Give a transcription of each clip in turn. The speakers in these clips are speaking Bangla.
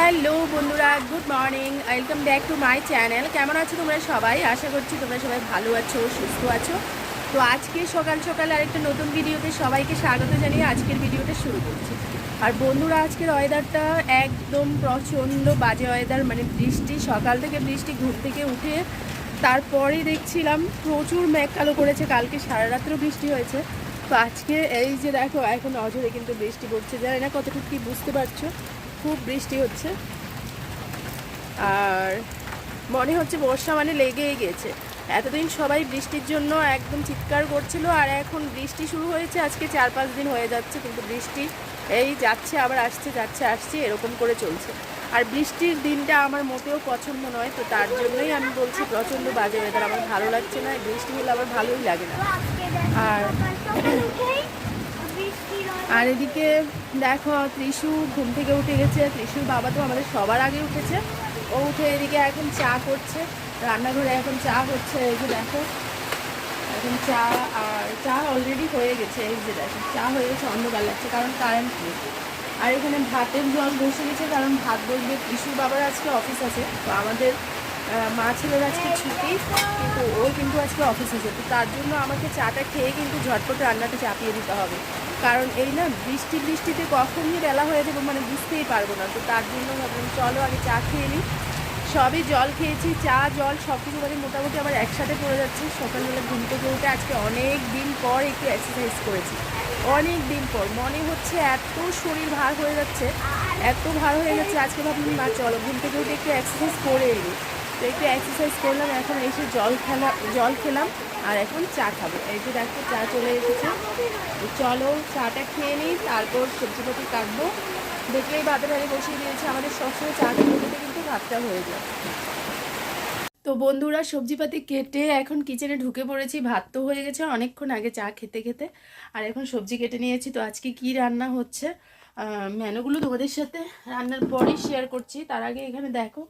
হ্যালো বন্ধুরা, good morning, welcome back to my channel. কেমন আছো তোমরা সবাই? আশা করছি তোমরা সবাই ভালো আছো, সুস্থ আছো। তো আজকে সকাল সকাল আরেকটা নতুন ভিডিওতে সবাইকে স্বাগত জানিয়ে আজকের ভিডিওটা শুরু করছি। আর বন্ধুরা, আজকের ওয়েদারটা একদম প্রচণ্ড বাজে ওয়েদার মানে বৃষ্টি, সকাল থেকে বৃষ্টি ঘুর থেকে উঠে তারপরে দেখছিলাম প্রচুর মেঘ কালো করেছে, কালকে সারা রাত্রেও বৃষ্টি হয়েছে। তো আজকে এই যে দেখো, এখন অঝরে কিন্তু বৃষ্টি পড়ছে, জানি না কতটুকু কি বুঝতে পারছ। খুব বৃষ্টি হচ্ছে। আর মনে হচ্ছে বর্ষা মানে লেগেই গেছে। এতদিন সবাই বৃষ্টির জন্য একদম চিৎকার করছিল আর এখন বৃষ্টি শুরু হয়েছে। আজকে চার পাঁচ দিন হয়ে যাচ্ছে কিন্তু বৃষ্টি এই যাচ্ছে, আবার আসছে, যাচ্ছে, আসছে, এরকম করে চলছে। আর বৃষ্টির দিনটা আমার মোটেও পছন্দ নয়, তো তার জন্যই আমি বলছি প্রচণ্ড বাজে ওয়েদার আমার ভালো লাগছে না বৃষ্টি হলে আমার ভালোই লাগে না। আর আর এদিকে দেখো ত্রিশু ঘুম থেকে উঠে গেছে। ত্রিশুর বাবা তো আমাদের সবার আগে উঠেছে। ও উঠে এদিকে এখন চা করছে। রান্নাঘরে এখন চা হচ্ছে, এই যে দেখো। এখন চা, আর চা অলরেডি হয়ে গেছে, এই যে দেখো। চা হয়ে গেছে, অন্ধকার লাগছে, কারণ কারেন্ট নেই। আর এখানে ভাতের জল বসে গেছে, কারণ ভাত বসবে ত্রিশুর বাবার আজকে অফিস আছে। তো আমাদের মা ছেলের আজকে ছুটি, কিন্তু ও কিন্তু আজকে অফিস আছে তো তার জন্য আমাকে চাটা খেয়ে কিন্তু ঝটপট রান্নাটা চাপিয়ে দিতে হবে। কারণ এই না, বৃষ্টি বৃষ্টিতে কখনই বেলা হয়ে যাবে মানে বুঝতেই পারব না। তো তার জন্য ভাবলাম, চলো আগে চা খেয়ে নিই। সবই জল খেয়েছি, চা, জল সব কিছু মানে মোটামুটি আমার একসাথে পড়ে যাচ্ছে। সকালবেলা ঘুম থেকে উঠে আজকে অনেক দিন পর একটু এক্সারসাইজ করেছি। অনেক দিন পর, মনে হচ্ছে এত শরীর ভার হয়ে যাচ্ছে, এত ভার হয়ে যাচ্ছে, আজকে ভাবলাম, না, চলো, ঘুম থেকে উঠে একটু এক্সারসাইজ করে এলি তো একটু এক্সারসাইজ করলাম, এখন এসে জল খেলা, জল খেলাম আর এখন চা খাব। এই যে দেখো, চা চলে এসেছে। চলো চাটা খেয়ে নিই, তারপর সবজিপাতি কাটবো। দেখলেই ভাতের হাড়ি বসিয়ে দিয়েছে, আমাদের সবসময় চা খেতে কিন্তু ভাতটা হয়ে যায়। তো বন্ধুরা, সবজিপাতি কেটে এখন কিচেনে ঢুকে পড়েছি, ভাত তো হয়ে গেছে অনেকক্ষণ আগে চা খেতে খেতে। আর এখন সবজি কেটে নিয়েছি, তো আজকে কি রান্না হচ্ছে? মেনুগুলো তোমাদের সাথে রান্নার পরেই শেয়ার করছি। তার আগে এখানে দেখো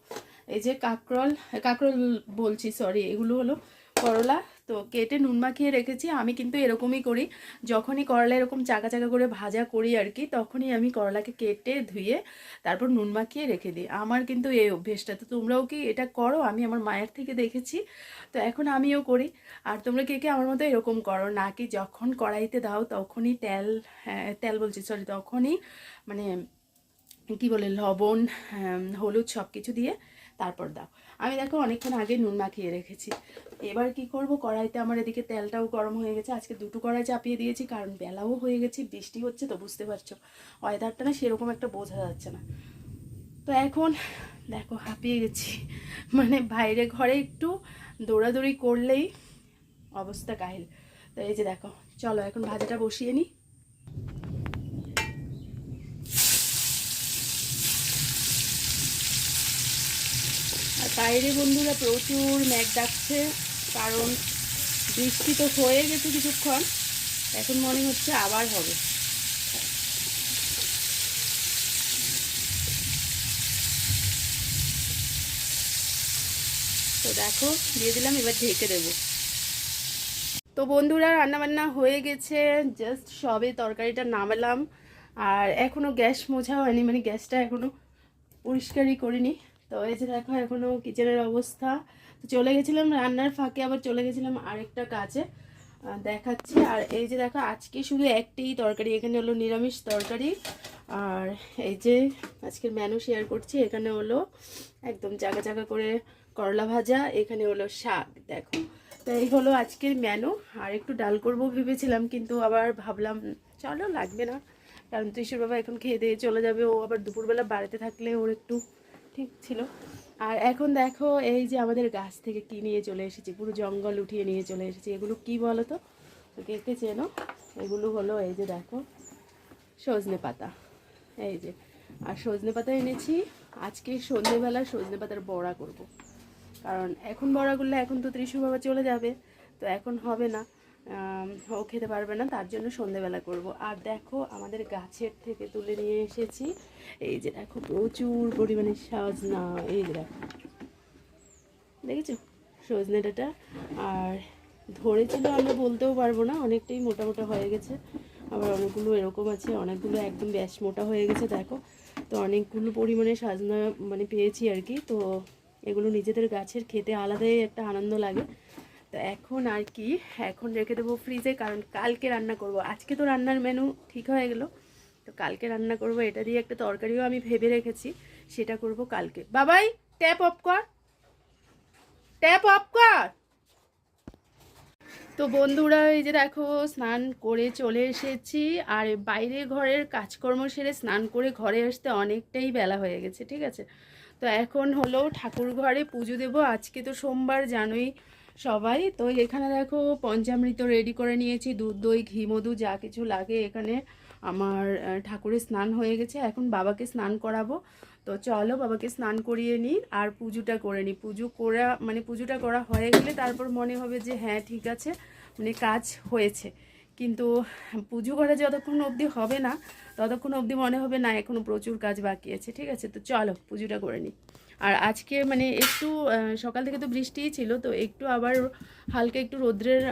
এই যে কাকরল কাকরল বলছি সরি এগুলো হলো করলা। তো কেটে নুন মাখিয়ে রেখেছি। আমি কিন্তু এরকমই করি। যখনই করলা এরকম চাকা চাকা করে ভাজা করি আর কি তখনই আমি করলাকে কেটে ধুয়ে তারপর নুন মাখিয়ে রেখে দিই। আমার কিন্তু এই অভ্যেসটা। তো তোমরাও কি এটা করো? আমি আমার মায়ের থেকে দেখেছি। তো এখন আমিও করি। আর তোমরা কে কে আমার মতো এরকম করো? নাকি যখন কড়াইতে দাও তখনই তেল হ্যাঁ, তেল বলছি সরি তখনই মানে কি বলে লবণ হ্যাঁ, হলুদ সব কিছু দিয়ে তারপর দাও। আমি দেখো অনেকক্ষণ আগে নুন মাখিয়ে রেখেছি। এবার কি করব? কড়াইতে আমার এদিকে তেলটাও গরম হয়ে গেছে। আজকে দুটো কড়াই চাপিয়ে দিয়েছি, কারণ বেলাও হয়ে গেছে, বৃষ্টি হচ্ছে তো বুঝতে পারছ। ওয়েদারটা না সেরকম একটা বোঝা যাচ্ছে না। তো এখন দেখো হাঁপিয়ে গেছি। মানে বাইরে ঘরে একটু দৌড়াদৌড়ি করলেই অবস্থা কাহিল। তো এই যে দেখো, চলো এখন ভাজাটা বসিয়ে নিই আর বাইরে বন্ধুরা প্রচুর মেঘ ডাকছে, কারণ বৃষ্টি তো হয়ে গেছে কিছুক্ষণ, এখন মনে হচ্ছে আবার হবে। তো দেখো, দিয়ে দিলাম, এবার ঢেকে দেবো। তো বন্ধুরা, রান্নাবান্না হয়ে গেছে জাস্ট সবে তরকারিটা নামালাম, আর এখনও গ্যাস মোছা হয়নি মানে গ্যাসটা এখনও পরিষ্কারই করিনি। তো এই যে দেখো এখনও কিচেনের অবস্থা। তো চলে গেছিলাম রান্নার ফাঁকে, আবার চলে গেছিলাম আরেকটা কাজে। দেখাচ্ছি। আর এই যে দেখো, আজকে শুধু একটি তরকারি, এখানে হলো নিরামিষ তরকারি। আর এই যে আজকের মেনু শেয়ার করছি, এখানে হলো একদম জায়গা জায়গা করে করলা ভাজা, এখানে হলো শাক, দেখো। তো এই হলো আজকের মেনু আর একটু ডাল করব ভেবেছিলাম, কিন্তু আবার ভাবলাম, চলো লাগবে না। কারণ ত্রিশুর বাবা এখন খেয়ে দিয়ে চলে যাবে, ও আবার দুপুরবেলা বাড়িতে থাকলে ওর একটু ঠিক ছিল। আর এখন দেখো এই যে আমাদের গাছ থেকে কি নিয়ে চলে এসেছি, পুরো জঙ্গল উঠিয়ে নিয়ে চলে এসেছি। এগুলো কি বলো তো কে কে চেনো। এগুলো হলো এই যে দেখো, সজনে পাতা। এই যে, আর সজনে পাতা এনেছি। আজকে সন্ধ্যেবেলা সজনে পাতার বড়া করব। কারণ এখন বড়া করলে এখন তো ত্রিশু বাবা চলে যাবে, তো এখন হবে না। ও খেতে পারবে না, তার জন্য সন্ধেবেলা করব। আর দেখো, আমাদের গাছের থেকে তুলে নিয়ে এসেছি। এই যে দেখো, প্রচুর পরিমাণে সজনা, এই যে দেখো। দেখেছ? সজনে ডাটা। আর ধরেছিল আমরা বলতেও পারব না, অনেকটাই মোটা মোটা হয়ে গেছে। আবার অনেকগুলো এরকম আছে, অনেকগুলো একদম ব্যাস মোটা হয়ে গেছে, দেখো। তো অনেকগুলো পরিমাণে সাজনা মানে পেয়েছি আর কি। তো এগুলো নিজেদের গাছের খেতে আলাদাই একটা আনন্দ লাগে। তো এখন আর কি, এখন রেখে দেবো ফ্রিজে কারণ কালকে রান্না করব। আজকে তো রান্নার মেনু ঠিক হয়ে গেল। তো কালকে রান্না করব, এটা দিয়ে একটা তরকারিও আমি ভেবে রেখেছি, সেটা করব কালকে। বাবাই ট্যাপ অফ কর। ট্যাপ অফ কর। তো বন্ধুরা, এই যে দেখো, স্নান করে চলে এসেছি, আর বাইরে ঘরের কাজকর্ম সেরে স্নান করে ঘরে আসতে অনেকটাই বেলা হয়ে গেছে, ঠিক আছে? তো এখন হলো ঠাকুর ঘরে পুজো দেব। আজকে তো সোমবার, জানোই সবাই। তো এখানে দেখো পঞ্চামৃত রেডি করে নিয়েছি, দুধ, দই, ঘি, মধু, যা কিছু লাগে এখানে। আমার ঠাকুরের স্নান হয়ে গেছে। এখন বাবাকে স্নান করাবো। তো চলো বাবাকে স্নান করিয়ে নিই আর পুজোটা করে নিই। পুজো করা মানে পুজোটা করা হয়ে গেলে তারপর মনে হবে যে হ্যাঁ ঠিক আছে মানে কাজ হয়েছে। কিন্তু পুজো করা যতক্ষণ অবধি হবে না, ততক্ষণ অবধি মনে হবে না এখনও প্রচুর কাজ বাকি আছে। ঠিক আছে, তো চলো পুজোটা করে নিই। আর আজকে মানে একটু সকাল থেকে তো বৃষ্টিই ছিল, তো একটু আবার হালকা একটু রোদ্রের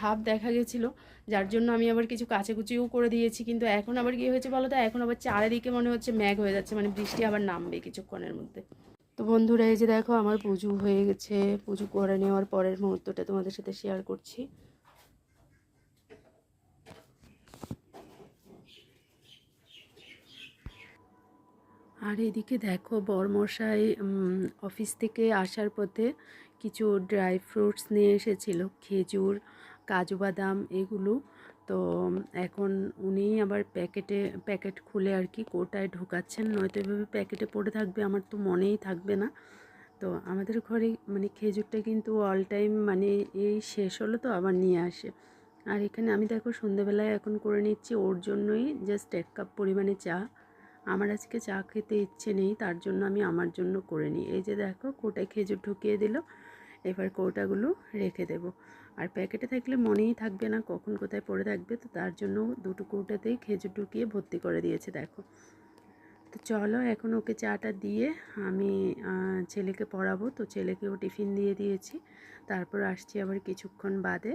ভাব দেখা গেছিল। যার জন্য আমি আবার কিছু কাচাকুচিও করে দিয়েছি, কিন্তু এখন আবার কি হয়েছে বলো তো? এখন আবার চারিদিকে মনে হচ্ছে ম্যাঘ হয়ে যাচ্ছে মানে বৃষ্টি আবার নামবে কিছুক্ষণের মধ্যে। তো বন্ধুরা, এই যে দেখো, আমার পুজো হয়ে গেছে। পুজো করে নেওয়ার পরের মুহূর্তটা তোমাদের সাথে শেয়ার করছি। আর এদিকে দেখো বরমশাই অফিস থেকে আসার পথে কিছু ড্রাই ফ্রুটস নিয়ে এসেছিল, খেজুর, কাজু বাদাম এগুলো। তো এখন উনি আবার প্যাকেটে, প্যাকেট খুলে আর কি কোটায় ঢোকাচ্ছেন। নয়তো এভাবে প্যাকেটে পড়ে থাকবে, আমার তো মনেই থাকবে না। তো আমাদের ঘরে মানে খেজুরটা কিন্তু অল টাইম মানে এই শেষ হলো তো, আবার নিয়ে আসে। আর এখানে আমি দেখো সন্ধেবেলায় এখন করে নিচ্ছি, ওর জন্যই জাস্ট এক কাপ পরিমাণে চা। আমার আজকে চা খেতে ইচ্ছে নেই, তার জন্য আমি আমার জন্য করে নিই। এই যে দেখো, কোটায় খেজুর ঢুকিয়ে দিল। এবার কৌটাগুলো রেখে দেব। আর প্যাকেটে থাকলে মনেই থাকবে না কখন কোথায় পড়ে থাকবে, তো তার জন্য দুটো কৌটাতেই খেজুর ঢুকিয়ে ভর্তি করে দিয়েছে, দেখো। তো চলো, এখন ওকে চাটা দিয়ে আমি ছেলেকে পড়াবো। তো ছেলেকেও টিফিন দিয়ে দিয়েছি। তারপর আসছি আবার কিছুক্ষণ বাদে।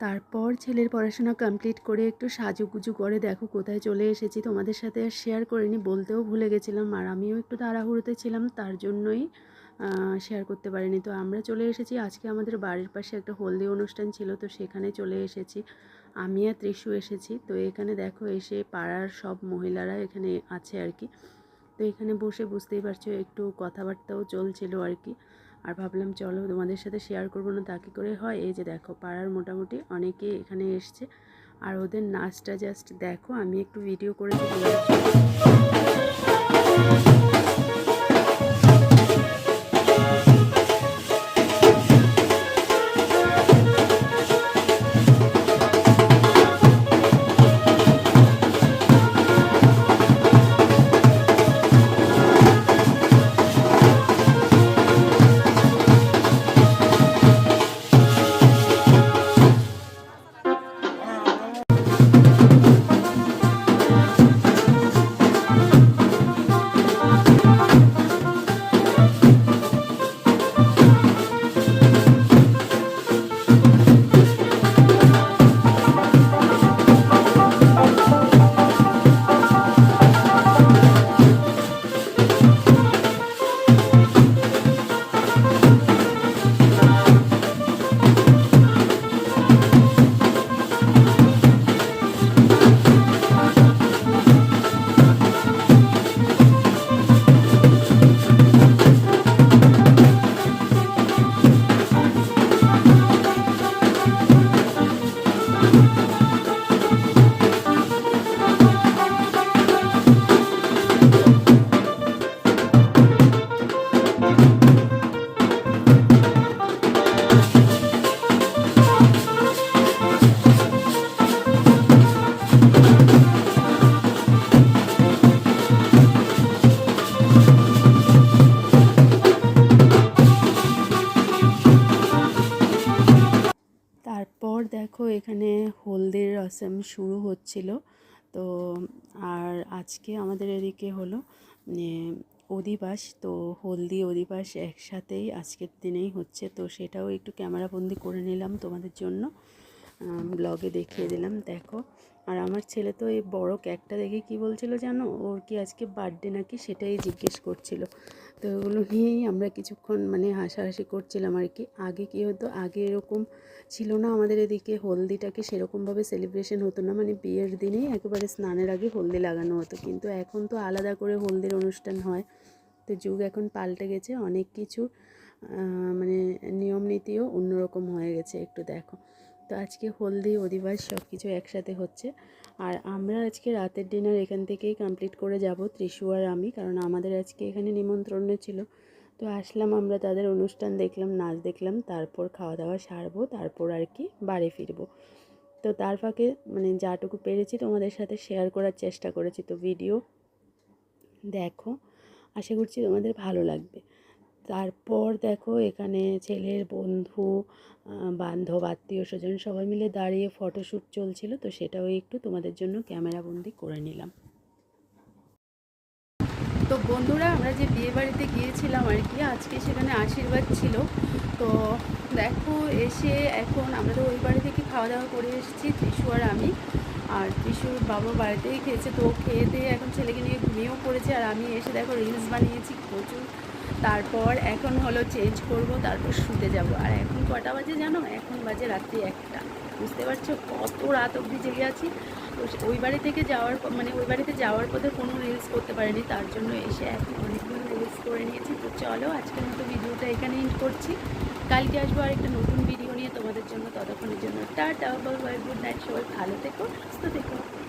তারপর ছেলের পড়াশোনা কমপ্লিট করে একটু সাজুগুজু করে দেখো কোথায় চলে এসেছি। তোমাদের সাথে আর শেয়ার করিনি, বলতেও ভুলে গেছিলাম। আর আমিও একটু তাড়াহুড়োতে ছিলাম, তার জন্যই শেয়ার করতে পারিনি। তো আমরা চলে এসেছি। আজকে আমাদের বাড়ির পাশে একটা হলদি অনুষ্ঠান ছিল, তো সেখানে চলে এসেছি। আমি আর ত্রিশু এসেছি। তো এখানে দেখো এসে পাড়ার সব মহিলারা এখানে আছে আর কি। তো এখানে বসে বুঝতেই পারছ, একটু কথাবার্তাও চলছিল আর কি। আর ভাবলাম, চলো তোমাদের সাথে শেয়ার করব না তা করে হয়? এই যে দেখো, পাড়ার মোটামুটি অনেকে এখানে এসছে। আর ওদের নাচটা জাস্ট দেখো, আমি একটু ভিডিও করেছি এখানে হলদির রসম শুরু হচ্ছিল। তো, আর আজকে আমাদের এদিকে হলো অধিবাস। তো হলদি, অধিবাস একসাথেই আজকের দিনেই হচ্ছে। তো সেটাও একটু ক্যামেরাবন্দি করে নিলাম তোমাদের জন্য। ব্লগে দেখিয়ে দিলাম দেখো। আর আমার ছেলে তো এই বড় কেকটা দেখে কি বলছিল জানো? ওর কি আজকে বার্থডে নাকি সেটাই জিজ্ঞেস করছিল। তো ওগুলো নিয়েই আমরা কিছুক্ষণ মানে হাসাহাসি করছিলাম আর কি। আগে কী হতো? আগে এরকম ছিল না আমাদের এদিকে হলদিটাকে সেরকমভাবে সেলিব্রেশন হতো না। মানে বিয়ের দিনেই একেবারে স্নানের আগে হলদি লাগানো হতো। কিন্তু এখন তো আলাদা করে হলদির অনুষ্ঠান হয়। তো যুগ এখন পাল্টে গেছে। অনেক কিছু মানে নিয়ম নীতিও অন্যরকম হয়ে গেছে। একটু দেখো। তো আজকে হলদি, অধিবাস সব কিছু একসাথে হচ্ছে। আর আমরা আজকে রাতের ডিনার এখান থেকেই কমপ্লিট করে যাব, ত্রিশু আর আমি, কারণ আমাদের আজকে এখানে নিমন্ত্রণ ছিল। তো আসলাম আমরা তাদের অনুষ্ঠান দেখলাম, নাচ দেখলাম, তারপর খাওয়া দাওয়া সারবো, তারপর আর কি বাড়ি ফিরবো। তো তার ফাঁকে মানে যাটুকু পেরেছি তোমাদের সাথে শেয়ার করার চেষ্টা করেছি। তো ভিডিও দেখো, আশা করছি তোমাদের ভালো লাগবে। তারপর দেখো এখানে ছেলের বন্ধু বান্ধব, আত্মীয় স্বজন সবাই মিলে দাঁড়িয়ে ফটোশ্যুট চলছিল। তো সেটাও একটু তোমাদের জন্য ক্যামেরাবন্দি করে নিলাম। তো বন্ধুরা, আমরা যে বিয়ে বাড়িতে গিয়েছিলাম আর কি, আজকে সেখানে আশীর্বাদ ছিল। তো দেখো, এসে এখন আমরা তো ওই বাড়ি থেকে খাওয়া দাওয়া করে এসেছি, ত্রিশু আর আমি। আর ত্রিশুর বাবা বাড়িতেই খেয়েছে, তো খেয়ে দিয়ে এখন ছেলেকে নিয়ে ঘুমিয়েও পড়েছে। আর আমি এসে দেখো রিলস বানিয়েছি, প্রচুর তারপর এখন হলো চেঞ্জ করব, তারপর শুতে যাব। আর এখন কটা বাজে জানো? এখন বাজে রাত্রি একটা। বুঝতে পারছ? কত রাত অবধি জেগে আছি। ওই বাড়ি থেকে যাওয়ার প- মানে ওই বাড়িতে যাওয়ার পথে কোনো রিলস করতে পারিনি, তার জন্য এসে এখন অনেকগুলো রিলস করে নিয়েছি। তো চলো, আজকের মতো ভিডিওটা এখানে এন্ড করছি। কালকে আসব আর একটা নতুন ভিডিও নিয়ে তোমাদের জন্য, ততক্ষণের জন্য tata bye bye good night সবাই ভালো থেকো, সুস্থ থেকো।